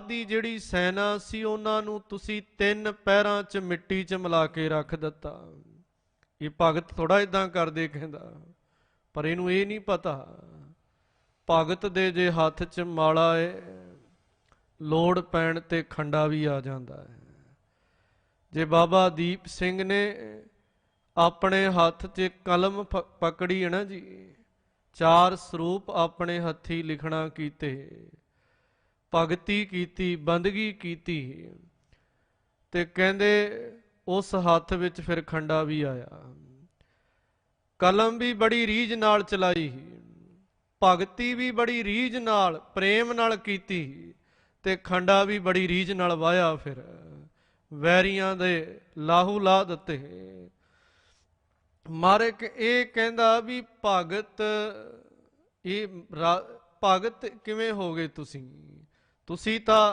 ਦੀ ਜਿਹੜੀ ਸੈਨਾ ਸੀ, ਉਹਨਾਂ ਨੂੰ ਤੁਸੀਂ ਤਿੰਨ ਪੈਰਾਂ 'ਚ ਮਿੱਟੀ 'ਚ ਮਿਲਾ ਕੇ ਰੱਖ ਦਿੱਤਾ। ਇਹ ਭਗਤ ਥੋੜਾ ਇਦਾਂ ਕਰਦੇ ਕਹਿੰਦਾ, ਪਰ ਇਹਨੂੰ ਇਹ ਨਹੀਂ ਪਤਾ। ਭਗਤ ਦੇ ਜੇ ਹੱਥ 'ਚ ਮਾਲਾ ਏ, ਲੋੜ ਪੈਣ ਤੇ ਖੰਡਾ ਵੀ ਆ ਜਾਂਦਾ ਹੈ। ਜੇ ਬਾਬਾ ਦੀਪ ਸਿੰਘ ਨੇ ਆਪਣੇ ਹੱਥ 'ਚ ਕਲਮ ਪਕੜੀ ਹੈ ਨਾ ਜੀ, ਚਾਰ ਸਰੂਪ ਆਪਣੇ ਹੱਥੀ ਲਿਖਣਾ ਕੀਤੇ। ਭਗਤੀ ਕੀਤੀ, ਬੰਦਗੀ ਕੀਤੀ। ਤੇ ਕਹਿੰਦੇ ਉਸ ਹੱਥ ਵਿੱਚ ਫਿਰ ਖੰਡਾ ਵੀ ਆਇਆ। ਕਲਮ ਵੀ ਬੜੀ ਰੀਝ ਨਾਲ ਚਲਾਈ। ਭਗਤੀ ਵੀ ਬੜੀ ਰੀਝ ਨਾਲ, ਪ੍ਰੇਮ ਨਾਲ ਕੀਤੀ। ਤੇ ਖੰਡਾ ਵੀ ਬੜੀ ਰੀਝ ਨਾਲ ਵਾਇਆ ਫਿਰ। ਵੈਰੀਆਂ ਦੇ ਲਾਹੂ ਲਾ ਦਿੱਤੇ। ਮਾਰਕ ਇਹ ਕਹਿੰਦਾ ਵੀ ਭਗਤ, ਇਹ ਰਾ- ਭਗਤ ਕਿਵੇਂ ਹੋਗੇ ਤੁਸੀਂ? ਤੁਸੀਂ ਤਾਂ